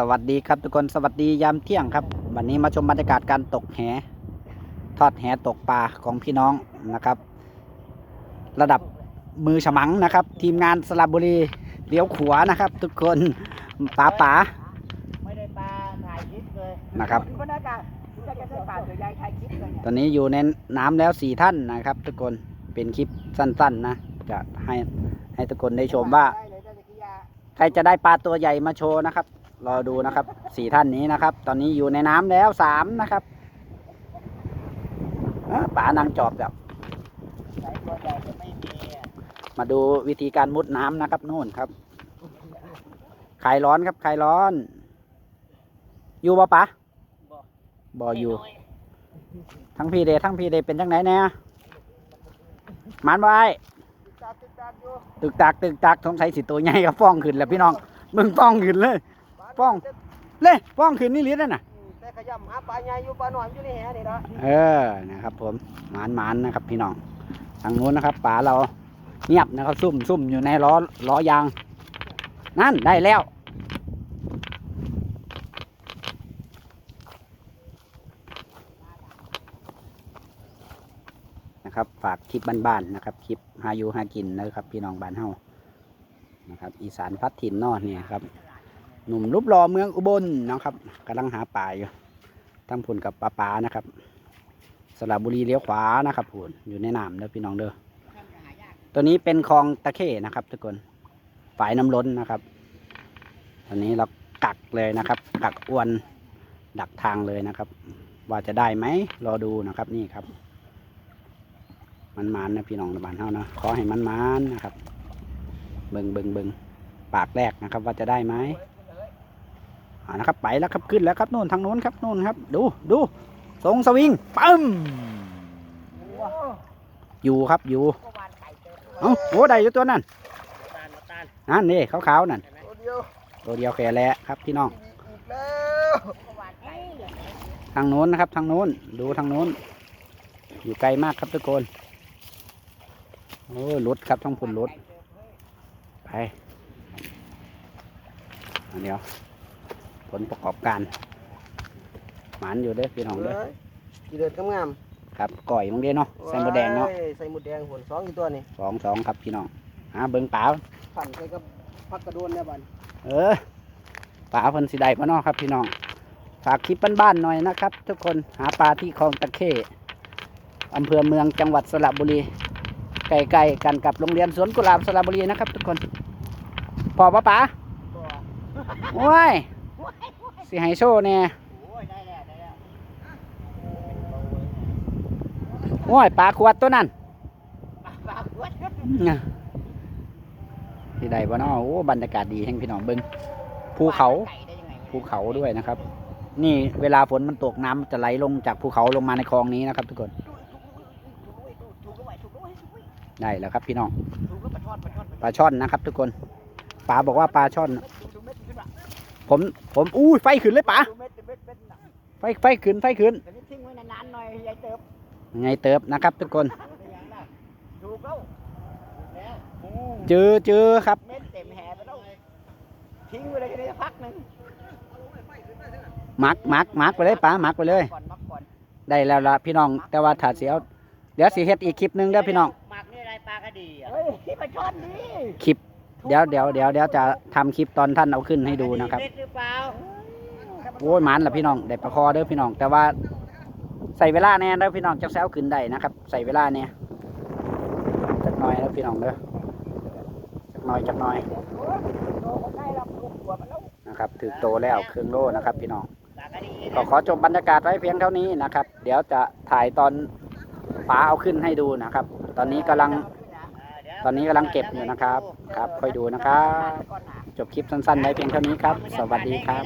สวัสดีครับทุกคนสวัสดียามเที่ยงครับ วันนี้มาชมบรรยากาศการตกแหทอดแหตกปลาของพี่น้องนะครับ ระดับมือฉมังนะครับ ทีมงานสระบุรีเลี้ยวขวานะครับ ทุกคนป๋าป๋าไม่ได้ปลาถ่ายคลิปเลยนะครับตัวใหญ่ถ่ายคลิปเลยตอนนี้อยู่ในน้ำแล้วสี่ท่านนะครับ ทุกคนเป็นคลิปสั้นๆนะจะให้ให้ทุกคนได้ชมว่าใครจะได้ปลาตัวใหญ่มาโชว์นะครับ รอดูนะครับสี่ท่านนี้นะครับ ตอนนี้อยู่ในน้ำแล้วสามนะครับเอ้อป๋านางจอบแบบสายตัวใหญ่จะไม่มีอะมาดูวิธีการมุดน้ำนะครับนู่นครับคลายร้อนครับคลายร้อน อยู่บ่ปะบอกบ่อยู่ ทั้งพี่เดทั้งพี่เดเป็นจังไหนแน่มันบ่ไอ้ติดตามติดตามอยู่ตึกตักตึกตักสงสัยสิตัวใหญ่กับฟ้องขึ้นแล้วพี่น้องมึงฟ้องขึ้นเลย ป้อง เล่ฟ้องขึ้นนี่ลิ้นน่ะ แต่ขยำหาปลาใหญ่อยู่ปลาหน่อยอยู่ในแหนี่เนาะเออ นะครับผมหมานหมานนะครับ พี่น้อง ทางนู้นนะครับป่าเราเงียบนะครับ ซุ่มซุ่มอยู่ในล้อล้อยาง นั่นได้แล้ว นะครับ ฝากคลิปบ้านๆนะครับ คลิปหาอยู่หากินนะครับ พี่น้องบ้านเฮานะครับ อีสานพัดถิ่นนอกเนี่ยครับ หนุ่มรูปหล่อเมืองอุบลนะครับกำลังหาป่าอยู่ทั้งพุ่นกับปลาปานะครับสระบุรีเลี้ยวขวานะครับพูนอยู่ในน้ำเด้อพี่น้องเด้อตัวนี้เป็นคลองตะเข้นะครับ ทุกคนฝายน้ำล้นนะครับตอนนี้เรากักเลยนะครับ กักอวนดักทางเลยนะครับ ว่าจะได้ไหมรอดูนะครับนี่ครับ มันมานนะพี่น้องในบ้านเฮานะขอให้มันมานนะครับ เบิงเบิงเบิงปากแรกนะครับ ว่าจะได้ไหม นะครับไปแล้วครับขึ้นแล้วครับโน่นทางโน้นครับโน่นครับ ดูดูทรงสวิงปั๊มอยู่ครับอยู่เอ้าโอ้ได้อยู่ตัวนั่นนั่นนี่ขาวๆนั่นตัวเดียวตัวเดียวแค่แหละครับพี่น้องทางโน้นนะครับทางโน้นดูทางโน้น อยู่ไกลมากครับทุกคนโอ้รถครับท้องพุ่นรถไปอันเดียว ผลประกอบการหมันอยู่เด้อพี่น้องเด้อกี่เดือนงามครับก่อยมังเด้เนาะๆใส่หมดแดงเนาะว้ยใส่หมดแดงหัวสองอีกตัวนี่สองสองครับพี่น้องหาเบิ้งป๋าปั่นใส่กับพักกระโดนเนี่ยบันเออป๋าเพิ่นสิได้พ่เนาะครับพี่น้องฝากคลิปบ้านๆหน่อยนะครับ ทุกคนหาปลาที่คลองตะเข้อำเภอเมืองจังหวัดสระบุรีใกล้ๆกันกับโรงเรียนสวนกุหลาบสระบุรีนะครับ ทุกคนพอปะป๋าตัวโอ้ย สิให้โชว์เนี่ยโอ้ยได้แล้วได้แล้วโอ้ยปลาขวดตัวนั้นปลาปลาขวดน่ะสิได้บ่เนาะโอ้บรรยากาศดีแห่งพี่น้องเบิ่งภูเขาไก่ได้ยังไงวะภูเขาด้วยนะครับ นี่เวลาฝนมันตกน้ำจะไหลลงจากภูเขาลงมาในคลองนี้นะครับ ทุกคนถูกด้วยถูกด้วยถูกด้วยได้แล้วครับพี่น้องถูกด้วยปลาช่อนปลาช่อนปลาช่อนนะครับ ทุกคนป๋าบอกว่าปลาช่อน ถูกเม็ดขึ้นอะ ผมผมอู้ยไฟขึ้นเลยป๋าถูกเม็ดเม็ดเม็ดน่ะไฟไฟขึ้นไฟขึ้นแต่นี่ทิ้งไว้นานๆหน่อยยายเติบไงเติบนะครับ ทุกคนเป็นยังไงถูกแล้วถูกแล้วโอ้เจอเจอครับ เม็ดเต็มแห่ไปแล้วทิ้งไว้เลยแค่นี้พักหนึ่งมักมักมักไปเลยป๋ามักไปเลย ก่อนมักก่อนได้แล้วละพี่น้องแต่ว่าถ้าเสียวเดี๋ยวสิเฮ็ดอีกคลิปหนึงเด้อพี่น้อง หมักนี่อะไรปลากระดีอะเฮ้ยที่ปลาช่อนนี่คลิป เดี๋ยวเดี๋ยวเดี๋ยวเดี๋ยวจะทำคลิปตอนท่านเอาขึ้นให้ดูนะครับ เล็กหรือเปล่าโอ้ยหมันละพี่น้องได้ประคอเด้อพี่น้อง แต่ว่าใส่เวลาแน่เด้อพี่น้องจะแซวขึ้นได้นะครับ ใส่เวลาเนี่ยจักหน่อยแล้วพี่น้องเด้อจักหน่อยจักหน่อยโอ้ยโตก็ใกล้แล้วลูกหัวมันแล้วนะครับถือโตแล้วครึ่งโลนะครับ พี่น้องปลากระดีก็ขอจบบรรยากาศไว้เพียงเท่านี้นะครับ เดี๋ยวจะถ่ายตอนป๋าเอาขึ้นให้ดูนะครับ ตอนนี้กำลัง ตอนนี้กำลังเก็บอยู่นะครับ ครับคอยดูนะครับ จบคลิปสั้นๆไว้เพียงเท่านี้ครับ สวัสดีครับ